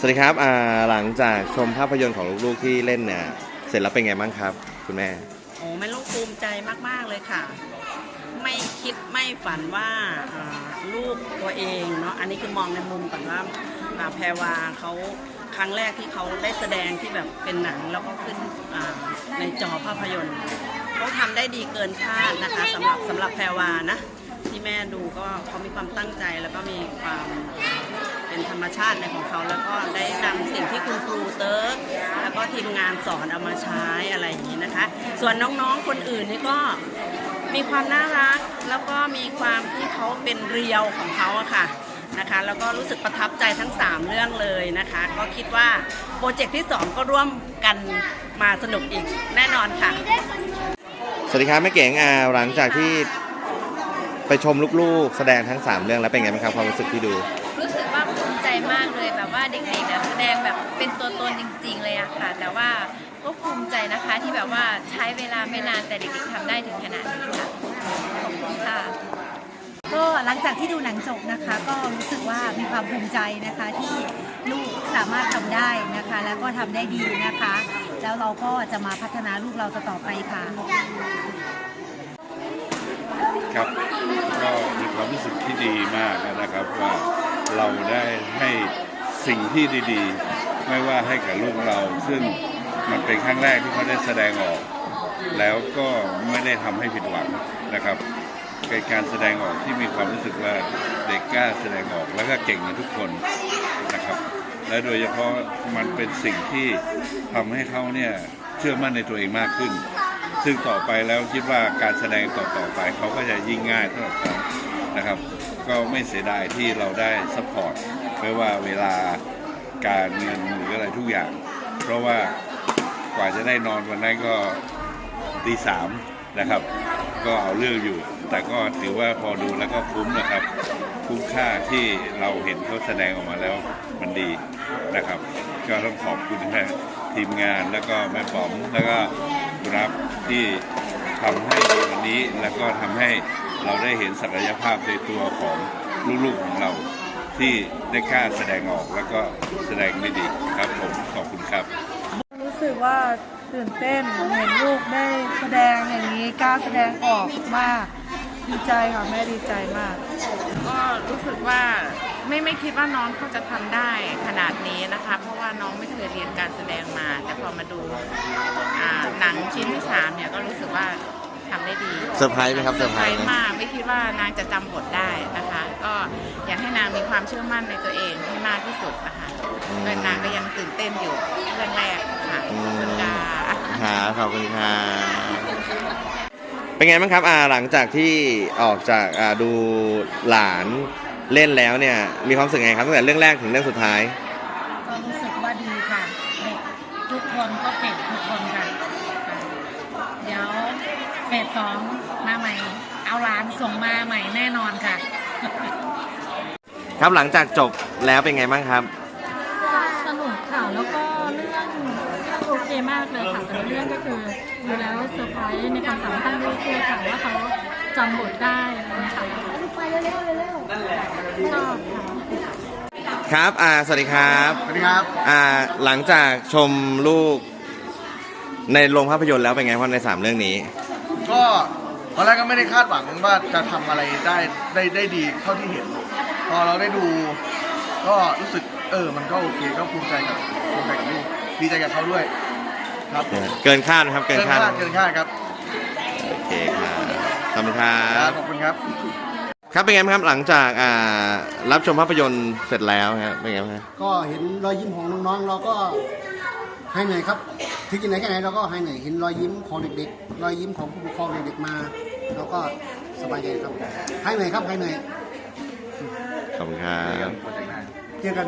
สวัสดีครับหลังจากชมภาพยนตร์ของลูกๆที่เล่นเนี่ยเสร็จแล้วเป็นไงบ้างครับ คุณแม่โอ้แม่ลูกภูมิใจมากๆเลยค่ะ ไม่คิดไม่ฝันว่าลูกตัวเองเนาะอันนี้คือมองในมุมก่อนว่าแพรวาเขาครั้งแรกที่เขาได้แสดงที่แบบเป็นหนังแล้วก็ขึ้นในจอภาพยนตร์เขาทำได้ดีเกินคาดนะคะสำหรับสำหรับแพรวานะที่แม่ดูก็เขามีความตั้งใจแล้วก็มีความ เป็นธรรมชาติในของเขา แล้วก็ได้นำสิ่งที่คุณครูเติร์กแล้วก็ทีมงานสอนเอามาใช้อะไรอย่างนี้นะคะ ส่วนน้องๆคนอื่นนี่ก็มีความน่ารักแล้วก็มีความที่เขาเป็นเรียวของเขาอะค่ะนะคะแล้วก็รู้สึกประทับใจทั้ง 3 เรื่องเลยนะคะ ก็คิดว่าโปรเจกต์ที่ 2 ก็ร่วมกันมาสนุกอีกแน่นอนค่ะ สวัสดีครับแม่เก๋งอาหลังจากที่ไปชมลูกๆ แสดงทั้ง 3 เรื่องแล้วเป็นไงบ้างครับความรู้สึกที่ดู มิใจมากเลยแบบว่าเด็กๆเนี่ยแสดงแบบเป็นตัวตนจริง ๆ เลยอะค่ะ แต่ว่าก็ภูมิใจนะคะที่แบบว่าใช้เวลาไม่นานแต่เด็กๆทำได้ถึงขนาดนี้ค่ะขอบคุณค่ะก็หลังจากที่ดูหนังจบนะคะ ก็รู้สึกว่ามีความภูมิใจนะคะที่ลูกสามารถทำได้นะคะ แล้วก็ทำได้ดีนะคะ แล้วเราก็จะมาพัฒนาลูกเราต่อๆไปค่ะ ครับก็มีความรู้สึกที่ดีมากนะครับว่า เราได้ให้สิ่งที่ดีๆ ไม่ว่าให้กับลูกเรา ซึ่งมันเป็นครั้งแรกที่เขาได้แสดงออก แล้วก็ไม่ได้ทำให้ผิดหวังนะครับเป็นการแสดงออกที่มีความรู้สึกว่าเด็กกล้าแสดงออกแล้วก็เก่งกันทุกคนนะครับ และโดยเฉพาะมันเป็นสิ่งที่ทำให้เขาเนี่ยเชื่อมั่นในตัวเองมากขึ้น ซึ่งต่อไปแล้วคิดว่าการแสดงต่อๆไปเขาก็จะยิ่งง่ายสำหรับเขานะครับ ก็ไม่เสียดายที่เราได้ซัพพอร์ตไม่ว่าเวลาการเงินหรืออะไรทุกอย่าง เพราะว่ากว่าจะได้นอนวันนั้นก็ตีสามนะครับ ก็เอาเรื่องอยู่ แต่ก็ถือว่าพอดูแล้วก็คุ้มนะครับ คุ้มค่าที่เราเห็นเขาแสดงออกมาแล้วมันดีนะครับ ก็ต้องขอบคุณนะทีมงานแล้วก็แม่ป๋อมแล้วก็รับที่ทำให้วันนี้แล้วก็ทำให้ เราได้เห็นศักยภาพในตัวของลูกๆของเรา ที่ได้กล้าแสดงออกแล้วก็แสดงได้ดีครับผมขอบคุณครับ รู้สึกว่าตื่นเต้นเห็นลูกได้แสดงอย่างนี้กล้าแสดงออกมากดีใจค่ะแม่ดีใจมาก ก็รู้สึกว่าไม่ไม่คิดว่าน้องเขาจะทำได้ขนาดนี้นะคะ เพราะว่าน้องไม่เคยเรียนการแสดงมา แต่พอมาดูอ่าหนังชิ้นที่สามเนี่ยก็รู้สึกว่า ทำได้ดีเซอร์ไพรส์ไหมครับเซอร์ไพรเซอร์ไพรส์ส์ไหม มากไม่คิดว่านางจะจำบทได้นะคะ ก็อยากให้นางมีความเชื่อมั่นในตัวเองให้มากที่สุดนะคะก็นางก็ยังตื่นเต้นอยู่เรื่องแรกค่ะอืมส่วนกาครับขอบคุณครับเป็นไงบ้างครับอ่าหลังจากที่ออกจากอ่าดูหลานเล่นแล้วเนี่ย มีความรู้สึกไงครับตั้งแต่เรื่องแรกถึงเรื่องสุดท้าย ก็รู้สึกว่าดีค่ะเด็กทุกคนก็เก่งทุกคนค่ะ เดี๋ยว เฟสสองมาใหม่ เอาหลานส่งมาใหม่แน่นอนค่ะ ครับหลังจากจบแล้วเป็นไงบ้างครับ สนุกค่ะแล้วก็เรื่องโอเคมากเลยค่ะแต่เรื่องก็คือดูแล้วเซอร์ไพรส์ในความสามารถลูกด้วยค่ะว่าเขาจำบทได้นะคะชอบค่ะครับอ่าสวัสดีครับ สวัสดีครับอ่าหลังจากชมลูกในโรงภาพยนตร์แล้วเป็นไงบ้างในสามเรื่องนี้ ก็ตอนแรกก็ไม่ได้คาดหวังว่าจะทำอะไรได้ได้ได้ดีเท่าที่เห็น พอเราได้ดู ก็รู้สึกเออ มันก็โอเคก็ภูมิใจกับภูมิใจกับลูกดีใจกับเขาด้วย ครับเกินคาดไหมครับ เกินคาดเกินคาดครับโอเคครับขอบคุณครัครับบขอบคุณครับ ครับเป็นไงบ้างครับหลังจากอ่ารับชมภาพยนตร์เสร็จแล้วครับเป็นไงบ้างครับก็เห็นรอยยิ้มของน้องๆ เราก็ ให้เหนื่อยครับถึงที่ไหนแค่ไหนเราก็ให้เหนื่อยเห็นรอยยิ้มของเด็กๆ รอยยิ้มของผู้ปกครองเด็กๆมาเราก็สบายใจครับให้เหนื่อยครับให้เหนื่อยขอบคุณครับ เจอกัน